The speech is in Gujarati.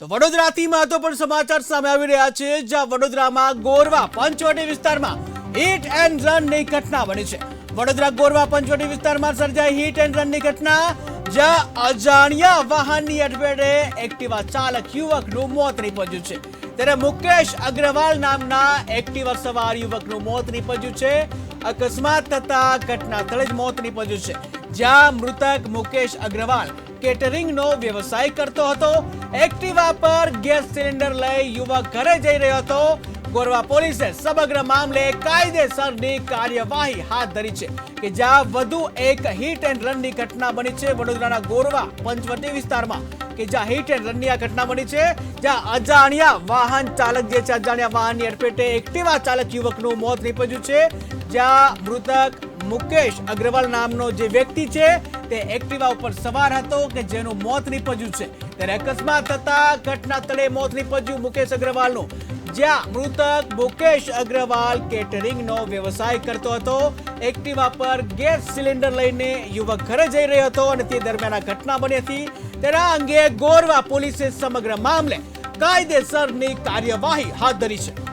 તો વડોદરાથી મહત્વપૂર્ણ સમાચાર સામે આવી રહ્યા છે, જ્યાં વડોદરામાં ગોરવા પંચવટી વિસ્તારમાં હિટ એન્ડ રનની ઘટના બની છે. વડોદરા ગોરવા પંચવટી વિસ્તારમાં સર્જાઈ હિટ એન્ડ રનની ઘટના, જ્યાં અજાણ્યા વાહનની અડફેટે એક્ટિવા ચાલક યુવકનું મોત નીપજ્યું છે. ત્યારે મુકેશ અગ્રવાલ નામના એક્ટિવા સવાર યુવકનું મોત નીપજ્યું છે. અકસ્માત થતા ઘટના સ્થળે જ મોત નીપજ્યું છે. જ્યાં મૃતક મુકેશ અગ્રવાલ કેટરિંગનો વ્યવસાય કરતો હતો. એક્ટિવા પર ગેસ સિલિન્ડર લઈ યુવક ઘરે જઈ રહ્યો હતો. ગોરવા પોલીસે સમગ્ર મામલે કાયદેસરની કાર્યવાહી હાથ ધરી છે કે જ્યાં વધુ એક હિટ એન્ડ રનની ઘટના બની છે. વડોદરાના ગોરવા પંચવટી વિસ્તારમાં કે જ્યાં હિટ એન્ડ રનની આ ઘટના બની છે, જ્યાં અજાણ્યા વાહન ચાલક જે છે, અજાણ્યા વાહનની અડફેટે એક્ટિવા ચાલક યુવકનું મોત નીપજ્યું છે. જ્યાં મૃતક મુકેશ અગ્રવાલ નામનો જે વ્યક્તિ છે તે એક્ટિવા ઉપર સવાર હતો કે જેનું મોત નીપજ્યું છે. ત્યારે અકસ્માત થતા ઘટના સ્થળે મોત નીપજ્યું મુકેશ અગ્રવાલનું. જ્યાં મૃતક મુકેશ અગ્રવાલ કેટરિંગનો વ્યવસાય કરતો હતો. એક્ટિવા પર ગેસ સિલિન્ડર લઈને યુવક ઘરે જઈ રહ્યો હતો અને તે દરમિયાન આ ઘટના બની હતી. તેના અંગે ગોરવા પોલીસે સમગ્ર મામલે કાયદેસરની કાર્યવાહી હાથ ધરી છે.